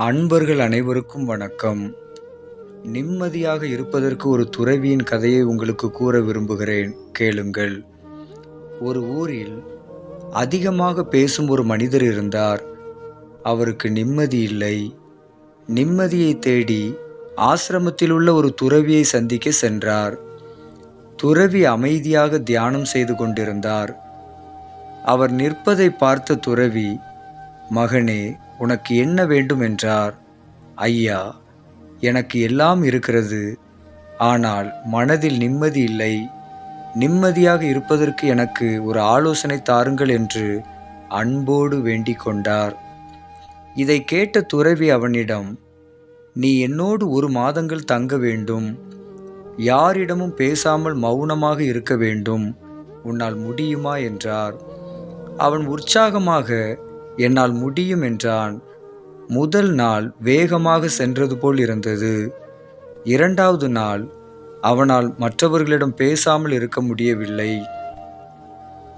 அன்பர்கள் அனைவருக்கும் வணக்கம். நிம்மதியாக இருப்பதற்கு ஒரு துறவியின் கதையை உங்களுக்கு கூற விரும்புகிறேன். கேளுங்கள். ஒரு ஊரில் அதிகமாக பேசும் ஒரு மனிதர் இருந்தார். அவருக்கு நிம்மதி இல்லை. நிம்மதியை தேடி ஆசிரமத்தில் உள்ள ஒரு துறவியை சந்திக்க சென்றார். துறவி அமைதியாக தியானம் செய்து கொண்டிருந்தார். அவர் நிற்பதை பார்த்த துறவி மகனே உனக்கு என்ன வேண்டும் என்றார். ஐயா எனக்கு எல்லாம் இருக்கிறது. ஆனால் மனதில் நிம்மதி இல்லை. நிம்மதியாக இருப்பதற்கு எனக்கு ஒரு ஆலோசனை தாருங்கள் என்று அன்போடு வேண்டிக் கொண்டார். இதை கேட்ட துறவி அவனிடம் நீ என்னோடு ஒரு மாதங்கள் தங்க வேண்டும். யாரிடமும் பேசாமல் மௌனமாக இருக்க வேண்டும். உன்னால் முடியுமா? என்றார். அவன் உற்சாகமாக என்னால் முடியும் என்றான். முதல் நாள் வேகமாக சென்றது போல் இருந்தது. இரண்டாவது நாள் அவனால் மற்றவர்களிடம் பேசாமல் இருக்க முடியவில்லை.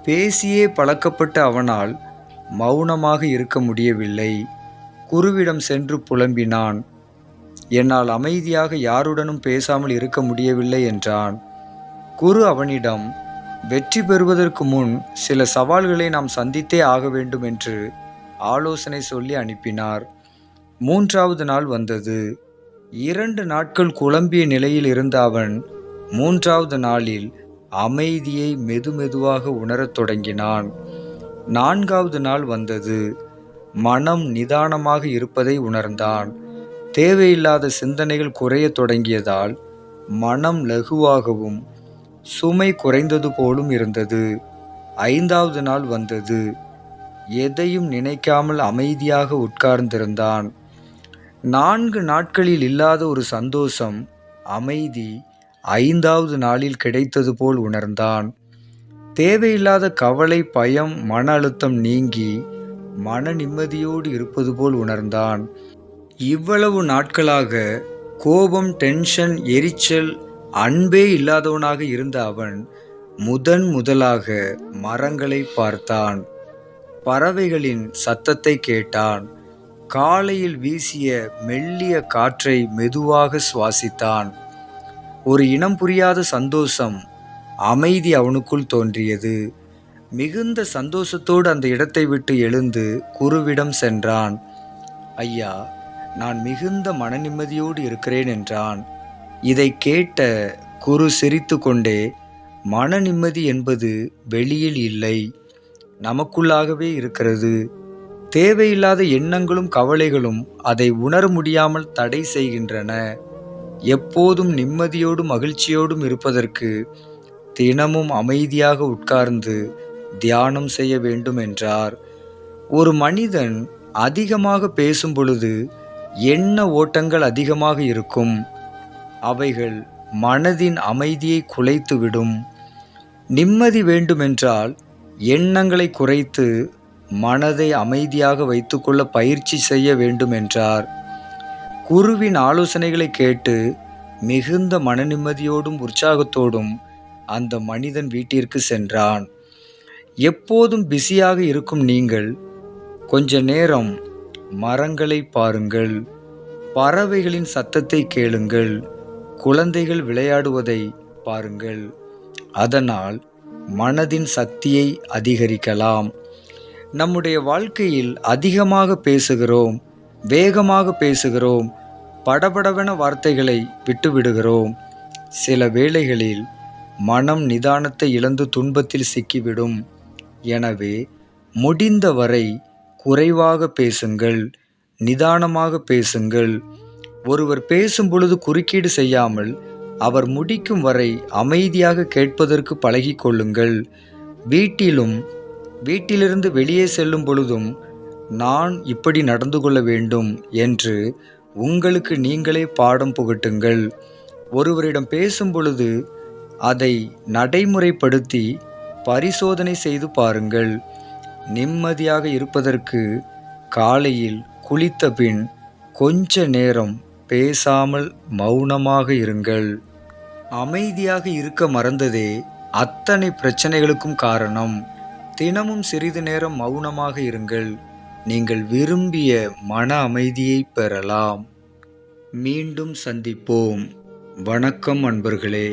பேசியே பழக்கப்பட்ட அவனால் மௌனமாக இருக்க முடியவில்லை. குருவிடம் சென்று புலம்பினான். என்னால் அமைதியாக யாருடனும் பேசாமல் இருக்க முடியவில்லை என்றான். குரு அவனிடம் வெற்றி பெறுவதற்கு முன் சில சவால்களை நாம் சந்தித்தே ஆக வேண்டும் என்று ஆலோசனை சொல்லி அனுப்பினார். மூன்றாவது நாள் வந்தது. இரண்டு நாட்கள் குழம்பிய நிலையில் இருந்த அவன் மூன்றாவது நாளில் அமைதியை மெதுமெதுவாக உணரத் தொடங்கினான். நான்காவது நாள் வந்தது. மனம் நிதானமாக இருப்பதை உணர்ந்தான். தேவையில்லாத சிந்தனைகள் குறைய தொடங்கியதால் மனம் லகுவாகவும் சுமை குறைந்தது போலும் இருந்தது. ஐந்தாவது நாள் வந்தது. எதையும் நினைக்காமல் அமைதியாக உட்கார்ந்திருந்தான். நான்கு நாட்களில் இல்லாத ஒரு சந்தோஷம் அமைதி ஐந்தாவது நாளில் கிடைத்தது போல் உணர்ந்தான். தேவையில்லாத கவலை பயம் மன அழுத்தம் நீங்கி மன நிம்மதியோடு இருப்பது போல் உணர்ந்தான். இவ்வளவு நாட்களாக கோபம் டென்ஷன் எரிச்சல் அன்பே இல்லாதவனாக இருந்த அவன் முதன் முதலாக மரங்களை பார்த்தான். பறவைகளின் சத்தத்தை கேட்டான். காலையில் வீசிய மெல்லிய காற்றை மெதுவாக சுவாசித்தான். ஒரு இனம் புரியாத சந்தோஷம் அமைதி அவனுக்குள் தோன்றியது. மிகுந்த சந்தோஷத்தோடு அந்த இடத்தை விட்டு எழுந்து குருவிடம் சென்றான். ஐயா நான் மிகுந்த மன நிம்மதியோடு இருக்கிறேன் என்றான். இதை கேட்ட குரு சிரித்து கொண்டே மன நிம்மதி என்பது வெளியில் இல்லை. நமக்குள்ளாகவே இருக்கிறது. தேவையில்லாத எண்ணங்களும் கவலைகளும் அதை உணர முடியாமல் தடை செய்கின்றன. எப்போதும் நிம்மதியோடும் மகிழ்ச்சியோடும் இருப்பதற்கு தினமும் அமைதியாக உட்கார்ந்து தியானம் செய்ய வேண்டும் என்றார். ஒரு மனிதன் அதிகமாக பேசும் பொழுது எண்ண ஓட்டங்கள் அதிகமாக இருக்கும். அவைகள் மனதின் அமைதியை குலைத்துவிடும். நிம்மதி வேண்டுமென்றால் எண்ணங்களை குறைத்து மனதை அமைதியாக வைத்துக்கொள்ள பயிற்சி செய்ய வேண்டும் என்றார் குருவின் ஆலோசனைகளை கேட்டு மிகுந்த மன நிம்மதியோடும் உற்சாகத்தோடும் அந்த மனிதன் வீட்டிற்கு சென்றான். எப்போதும் பிஸியாக இருக்கும் நீங்கள் கொஞ்ச நேரம் மரங்களை பாருங்கள். பறவைகளின் சத்தத்தை கேளுங்கள். குழந்தைகள் விளையாடுவதை பாருங்கள். அதனால் மனதின் சக்தியை அதிகரிக்கலாம். நம்முடைய வாழ்க்கையில் அதிகமாக பேசுகிறோம் வேகமாக பேசுகிறோம் படபடவென வார்த்தைகளை விட்டுவிடுகிறோம். சில வேளைகளில் மனம் நிதானத்தை இழந்து துன்பத்தில் சிக்கிவிடும். எனவே முடிந்தவரை குறைவாக பேசுங்கள் நிதானமாக பேசுங்கள். ஒருவர் பேசும் பொழுது குறுக்கீடு செய்யாமல் அவர் முடிக்கும் வரை அமைதியாக கேட்பதற்கு பழகிக்கொள்ளுங்கள். வீட்டிலும் வீட்டிலிருந்து வெளியே செல்லும் பொழுதும் நான் இப்படி நடந்து கொள்ள வேண்டும் என்று உங்களுக்கு நீங்களே பாடம் புகட்டுங்கள். ஒருவரிடம் பேசும் பொழுது அதை நடைமுறைப்படுத்தி பரிசோதனை செய்து பாருங்கள். நிம்மதியாக இருப்பதற்கு காலையில் குளித்த பின் கொஞ்ச நேரம் பேசாமல் மௌனமாக இருங்கள். அமைதியாக இருக்க மறந்ததே அத்தனை பிரச்சனைகளுக்கும் காரணம். தினமும் சிறிது நேரம் மௌனமாக இருங்கள். நீங்கள் விரும்பிய மன அமைதியை பெறலாம். மீண்டும் சந்திப்போம். வணக்கம் அன்பர்களே.